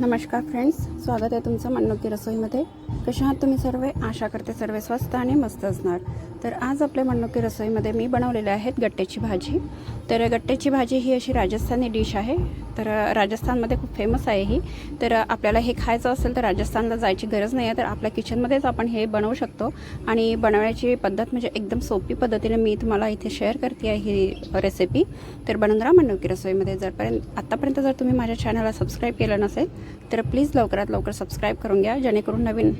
नमस्कार फ्रेंड्स स्वागत आहे तुमचं मनोकी रसोईमध्ये. कशा आहात तुम्ही सर्व? आशा करते सर्व स्वस्त आणि मस्त असणार. तर आज आपल्या मनोकी रसोईमध्ये मी बनवलेले आहेत गट्ट्याची भाजी. तर गट्ट्याची भाजी ही अशी राजस्थानी डिश आहे. तर राजस्थानमध्ये खूप फेमस आहे ही. तर आपल्याला हे खायचं असेल तर राजस्थानला जायची गरज नाही आहे. तर आपल्या किचनमध्येच आपण हे बनवू शकतो. आणि बनवण्याची पद्धत म्हणजे एकदम सोपी पद्धतीने मी तुम्हाला इथे शेअर करते आहे ही रेसिपी तर बनवून राहा मनोकी रसोईमध्ये. जरपर्यंत आत्तापर्यंत जर तुम्ही माझ्या चॅनलला सबस्क्राईब केलं नसेल तर प्लीज लवकरात लवकर सबस्क्राईब करून घ्या जेणेकरून नवीन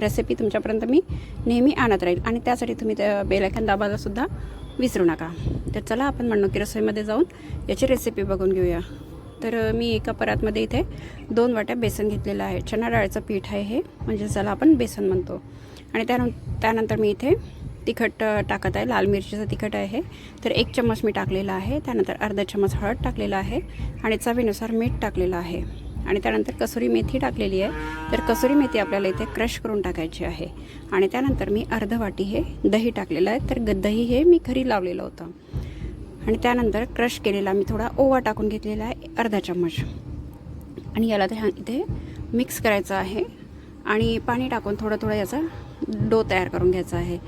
रेसिपी तुमच्यापर्यंत मी नेहमी आणत राहील. आणि त्यासाठी तुम्ही त्या बेलायकन दाबायलासुद्धा विसरू नका. तर चला आपण मनोकी रसोईमध्ये जाऊन याची रेसिपी बघून घेऊया. तर मी एका परातमध्ये इथे दोन वाट्या बेसन घेतलेलं आहे. चणा डाळीचं पीठ आहे हे. म्हणजे ज्याला आपण बेसन म्हणतो. आणि त्यानं त्यानंतर मी इथे तिखट टाकत आहे. लाल मिरचीचं तिखट आहे तर एक चम्मच मी टाकलेला आहे. त्यानंतर अर्धा चम्मच हळद टाकलेला आहे. आणि चवीनुसार मीठ टाकलेलं आहे. आणि त्यानंतर कसुरी मेथी टाकलेली आहे. तर कसुरी मेथी आपल्याला इथे क्रश करून टाकायची आहे. आणि त्यानंतर मी अर्ध वाटी हे दही टाकलेलं आहे. तर ग दही हे मी घरी लावलेलं होतं. आणि त्यानंतर क्रश केलेला मी थोडा ओवा टाकून घेतलेला आहे अर्धा चम्मच. आणि याला ते इथे मिक्स करायचं आहे. आणि पाणी टाकून थोडं थोडं याचा डो तयार करून घ्यायचा आहे.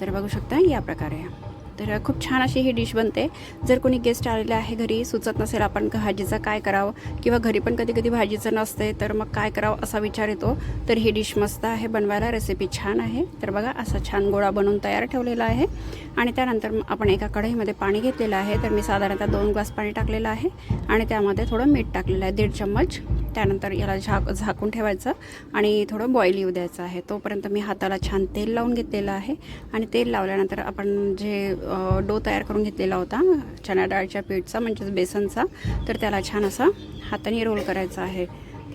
तर बघू शकता या प्रकारे. तर खूप छान अशी ही डिश बनते. जर कोणी गेस्ट आलेले आहे घरी सुचत नसेल आपण भाजीचं काय करावं किंवा घरी पण कधी कधी भाजीचं नसते तर मग काय करावं असा विचार येतो. तर ही डिश मस्त आहे बनवायला रेसिपी छान आहे. तर बघा असा छान गोळा बनवून तयार ठेवलेला आहे. आणि त्यानंतर मग आपण एका कढईमध्ये पाणी घेतलेलं आहे. तर मी साधारणतः दोन ग्लास पाणी टाकलेलं आहे आणि त्यामध्ये थोडं मीठ टाकलेलं आहे दीड चम्मच. त्यानंतर याला झाक झाकून ठेवायचं आणि थोडं बॉईल येऊ द्यायचं आहे. तोपर्यंत मी हाताला छान तेल लावून घेतलेलं आहे आणि तेल लावल्यानंतर आपण जे डो तयार करून घेतलेला होता चणा डाळच्या पीठचा म्हणजेच बेसनचा तर त्याला छान असा हाताने रोल करायचा आहे.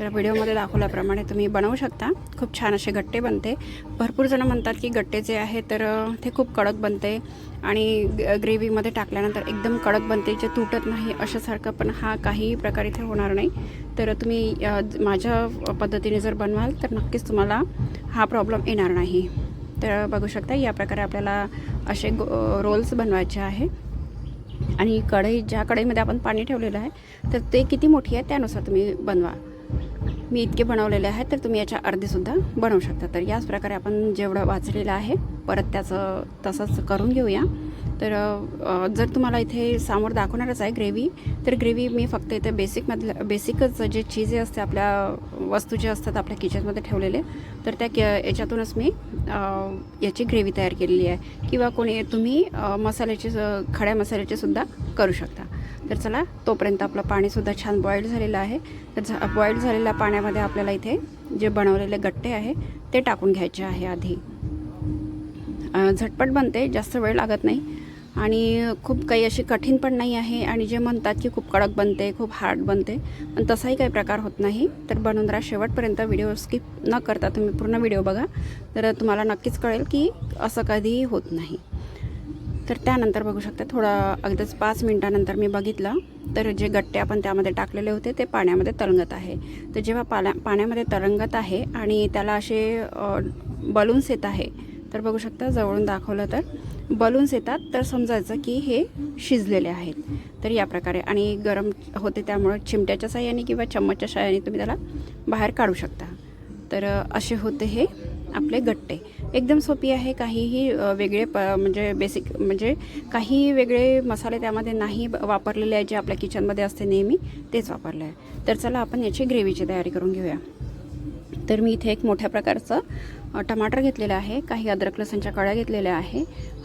तर व्हिडिओमध्ये दाखवल्याप्रमाणे तुम्ही बनवू शकता. खूप छान असे गट्टे बनते. भरपूर जणं म्हणतात की गट्टे जे आहे तर ते खूप कडक बनते आणि ग- ग्रेव्हीमध्ये टाकल्यानंतर एकदम कडक बनते जे तुटत नाही अशासारखं पण हा काही प्रकारे इथे होणार नाही. तर तुम्ही माझ्या पद्धतीने जर बनवाल तर नक्कीच तुम्हाला हा प्रॉब्लेम येणार नाही. तर बघू शकता या प्रकारे आपल्याला असे गो रोल्स बनवायचे आहे. आणि कढई ज्या कढईमध्ये आपण पाणी ठेवलेलं आहे तर ते किती मोठी आहे त्यानुसार तुम्ही बनवा. मी इतके बनवलेले आहेत तर तुम्ही याच्या अर्धेसुद्धा बनवू शकता. तर याच प्रकारे आपण जेवढं वाचलेलं आहे परत त्याचं तसंच करून घेऊया. तर जर तुम्हाला इथे समोर दाखवणारच आहे ग्रेव्ही तर ग्रेव्ही मी फक्त इथे बेसिकमधलं बेसिकच जे चीजे असते आपल्या वस्तू जे असतात आपल्या किचनमध्ये ठेवलेले तर त्या के याच्यातूनच मी याची ग्रेव्ही तयार केलेली आहे. किंवा कोणी तुम्ही मसाल्याचे खड्या मसाल्याचे सुद्धा करू शकता. तर चला तोपर्यंत आपलं पाणीसुद्धा छान बॉईल झालेलं आहे. तर झा बॉईल झालेल्या पाण्यामध्ये आपल्याला इथे जे बनवलेले गट्टे आहे ते टाकून घ्यायचे आहे आधी. झटपट बनते जास्त वेळ लागत नाही. आणि खूप काही अशी कठीण पण नाही आहे. आणि जे म्हणतात की खूप कडक बनते खूप हार्ड बनते पण तसाही काही प्रकार होत नाही. तर बनवून राहा शेवटपर्यंत व्हिडिओ स्किप न करता तुम्ही पूर्ण व्हिडिओ बघा. तर तुम्हाला नक्कीच कळेल की असं कधीही होत नाही. तर त्यानंतर बघू शकता थोडं अगदीच पाच मिनटानंतर मी बघितलं. तर जे गट्टे आपण त्यामध्ये टाकलेले होते ते पाण्यामध्ये तरंगत आहे. तर जेव्हा पाण्या पाण्यामध्ये तरंगत आहे आणि त्याला असे बलून्स येत आहे तर बघू शकता जवळून दाखवलं तर. बलून्स येतात तर समजायचं की हे शिजलेले आहेत. तर या प्रकारे. आणि गरम होते त्यामुळं चिमट्याच्या साह्याने किंवा चम्मचच्या साह्याने तुम्ही त्याला बाहेर काढू शकता. तर असे होते हे आपले गट्टे. एकदम सोपी आहे. काहीही वेगळे प म्हणजे बेसिक म्हणजे काही वेगळे मसाले त्यामध्ये नाही ब- वापरलेले आहे जे आपल्या किचनमध्ये असते नेहमी तेच वापरले आहे. तर चला आपण याची ग्रेव्हीची तयारी करून घेऊया. तर मी इथे एक मोठ्या प्रकारचं टमाटर घेतलेलं आहे काही अद्रक लसणच्या कळ्या घेतलेल्या आहे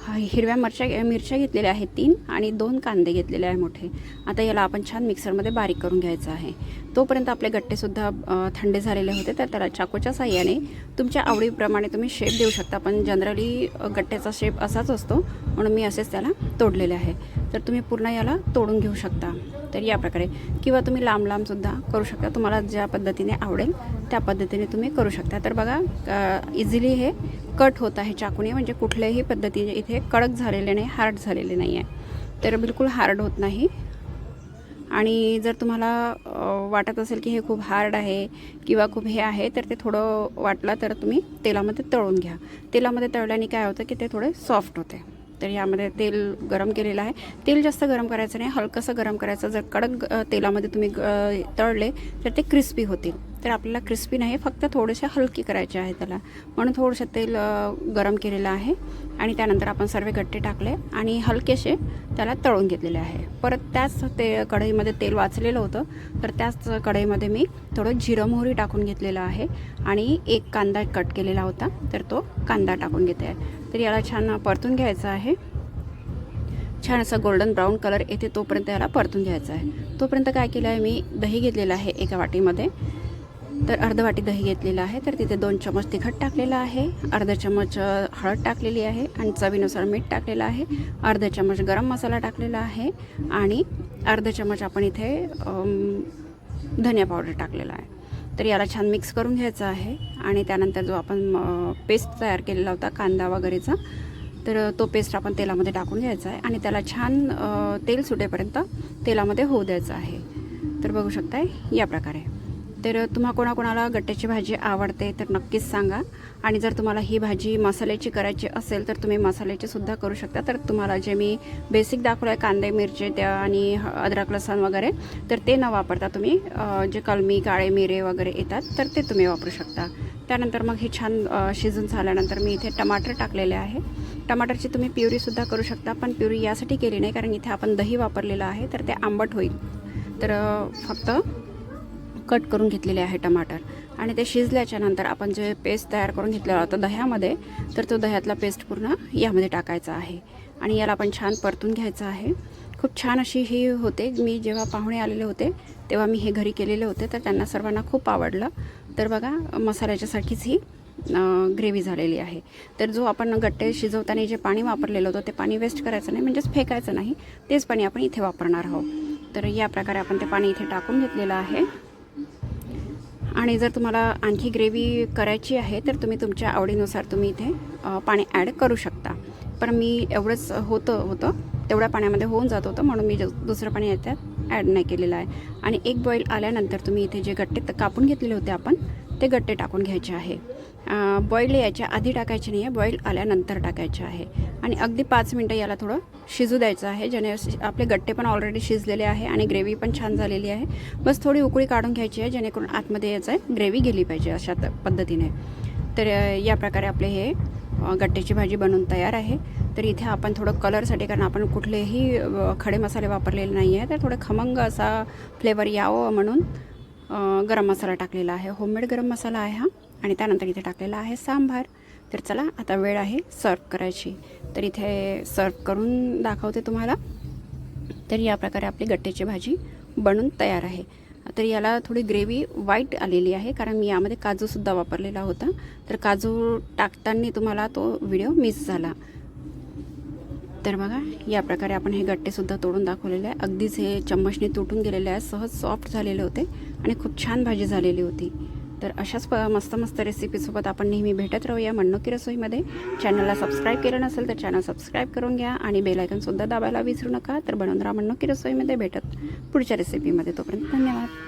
हिरव्या मिरच्या मिरच्या घेतलेल्या आहेत तीन आणि दोन कांदे घेतलेले आहे मोठे. आता याला आपण छान मिक्सरमध्ये बारीक करून घ्यायचं आहे. तोपर्यंत आपले गट्टेसुद्धा थंडे झालेले होते तर त्याला चाकूच्या साह्याने तुमच्या आवडीप्रमाणे तुम्ही शेप देऊ शकता. पण जनरली गट्ट्याचा शेप असाच असतो म्हणून मी असेच त्याला तोडलेले आहे. तर तुम्ही पूर्ण याला तोडून घेऊ शकता. तर या प्रकारे. किंवा तुम्ही लांब लांबसुद्धा करू शकता. तुम्हाला ज्या पद्धतीने आवडेल त्या पद्धतीने तुम्ही करू शकता. तर बघा इझिली हे कट होत आहे चाकूने म्हणजे कुठल्याही पद्धतीने इथे कडक झालेले नाही हार्ड झालेले नाही आहे तर बिलकुल हार्ड होत नाही. आणि जर तुम्हाला वाटत असेल की हे खूप हार्ड आहे किंवा खूप हे आहे तर ते थोडं वाटलं तर तुम्ही तेलामध्ये तळून घ्या. तेलामध्ये तळल्याने काय होतं की ते थोडे सॉफ्ट होते. तर यामध्ये तेल गरम केलेलं आहे. तेल जास्त गरम करायचं नाही. हलकंसं गरम करायचं. जर कडक तेलामध्ये तुम्ही ग- तळले तर ते क्रिस्पी होतील. तर आपल्याला क्रिस्पी नाही फक्त थोडेसे हलकी करायचे आहे त्याला. म्हणून थोडंसं तेल गरम केलेलं आहे. आणि त्यानंतर आपण सर्व गट्टे टाकले आणि हलकेसे त्याला तळून घेतलेले आहे. परत त्याच ते कढईमध्ये तेल वाचलेलं होतं. तर त्याच कढईमध्ये मी थोडं जिरं मोहरी टाकून घेतलेलं आहे. आणि एक कांदा कट केलेला होता. तर तो कांदा टाकून घेते. आहे तर याला छान परतून घ्यायचं आहे. छान असा गोल्डन ब्राऊन कलर येते तोपर्यंत याला परतून घ्यायचा आहे. तोपर्यंत काय केलं आहे मी? दही घेतलेलं आहे एका वाटीमध्ये. तर अर्ध वाटी दही घेतलेलं आहे. तर तिथे दोन चमच तिखट टाकलेलं आहे. अर्धा चमच हळद टाकलेली आहे आणि चवीनुसार मीठ टाकलेलं आहे. अर्धा चमच गरम मसाला टाकलेला आहे आणि अर्धा चमच आपण इथे धनिया पावडर टाकलेला आहे. तर याला छान मिक्स करून घ्यायचं आहे आणि त्यानंतर जो आपण पेस्ट तयार केलेला होता कांदा वगैरेचा तर तो पेस्ट आपण तेलामध्ये टाकून घ्यायचा आहे आणि त्याला छान तेल सुटेपर्यंत तेलामध्ये होऊ द्यायचं आहे. तर बघू शकताय या प्रकारे. तर तुम्हा कोणाकोणाला गट्ट्याची भाजी आवडते तर नक्कीच सांगा. आणि जर तुम्हाला ही भाजी मसाल्याची करायची असेल तर तुम्ही मसाल्याची सुद्धा करू शकता. तर तुम्हाला जे मी बेसिक दाखवलं आहे कांदे मिरचे त्या आणि ह- अद्रक लसण वगैरे तर ते न वापरता तुम्ही जे कलमी काळे मिरे वगैरे येतात तर ते तुम्ही वापरू शकता. त्यानंतर मग हे छान शिजून झाल्यानंतर मी इथे टमाटर टाकलेले आहे. टमाटरची तुम्ही प्युरीसुद्धा करू शकता पण प्युरी यासाठी केली नाही कारण इथे आपण दही वापरलेलं आहे तर ते आंबट होईल. तर फक्त कट करून घेतलेले आहे टमाटर. आणि ते शिजल्याच्या नंतर आपण जे पेस्ट तयार करून घेतलेला होता दह्यामध्ये तर तो दह्यातला पेस्ट पूर्ण यामध्ये टाकायचा आहे. आणि याला आपण छान परतून घ्यायचं आहे. खूप छान अशी ही होते. मी जेव्हा पाहुणे आलेले होते तेव्हा मी हे घरी केलेले होते तर त्यांना सर्वांना खूप आवडलं. तर बघा मसाल्याच्यासाठीच ही ग्रेव्ही झालेली आहे. तर जो आपण गट्टे शिजवताना जे पाणी वापरलेलं होतं ते पाणी वेस्ट करायचं नाही म्हणजेच फेकायचं नाही. तेच पाणी आपण इथे वापरणार आहोत. तर या प्रकारे आपण ते पाणी इथे टाकून घेतलेलं आहे. आणि जर तुम्हाला आणखी ग्रेव्ही करायची आहे तर तुम्ही तुमच्या आवडीनुसार तुम्ही इथे पाणी ॲड करू शकता. पण मी एवढंच होतं होतं तेवढ्या पाण्यामध्ये होऊन जात होतं म्हणून मी दुसरं पाणी याच्यात ॲड नाही केलेलं आहे. आणि एक बॉईल आल्यानंतर तुम्ही इथे जे गट्टे कापून घेतलेले होते आपण ते गट्टे टाकून घ्यायचे आहे. बॉईल यायच्या आधी टाकायचे नाही आहे बॉईल आल्यानंतर टाकायचे आहे. आणि अगदी पाच मिनटं याला थोडं शिजू द्यायचं आहे ज्याने आपले गट्टे पण ऑलरेडी शिजलेले आहे आणि ग्रेव्ही पण छान झालेली आहे. बस थोडी उकळी काढून घ्यायची आहे जेणेकरून आतमध्ये याचं ग्रेव्ही गेली पाहिजे अशा त- पद्धतीने. तर या प्रकारे आपले हे गट्ट्याची भाजी बनवून तयार आहे. तर इथे आपण थोडं कलरसाठी कारण आपण कुठलेही खडे मसाले वापरलेले नाही आहे तर थोडं खमंग असा फ्लेवर यावं म्हणून गरम मसाला टाकलेला आहे. होममेड गरम मसाला आहे हा. आणि त्यानंतर इथे टाकलेला आहे सांबार. तर चला आता वेळ आहे सर्व करायची. तर इथे सर्व करून दाखवते तुम्हाला. तर या प्रकारे आपली गट्ट्याची भाजी बनून तयार आहे. तर याला थोडी ग्रेव्ही वाईट आलेली आहे कारण मी यामध्ये काजूसुद्धा वापरलेला होता. तर काजू टाकताना तुम्हाला तो व्हिडिओ मिस झाला. तर बघा या प्रकारे आपण हे गट्टेसुद्धा तोडून दाखवलेले आहे. अगदीच हे चम्मचने तुटून गेलेले आहे. सहज सॉफ्ट झालेले होते आणि खूप छान भाजी झालेली होती. तर अशाच प मस्त मस्त रेसिपीसोबत आपण नेहमी भेटत राहूया मण्णोकी रसोईमध्ये. चॅनलला सबस्क्राईब केलं नसेल तर चॅनल सबस्क्राईब करून घ्या आणि बेलायकनसुद्धा दाबायला विसरू नका. तर बनवून राहा मण्णोकी रसोईमध्ये भेटत पुढच्या रेसिपीमध्ये तोपर्यंत धन्यवाद.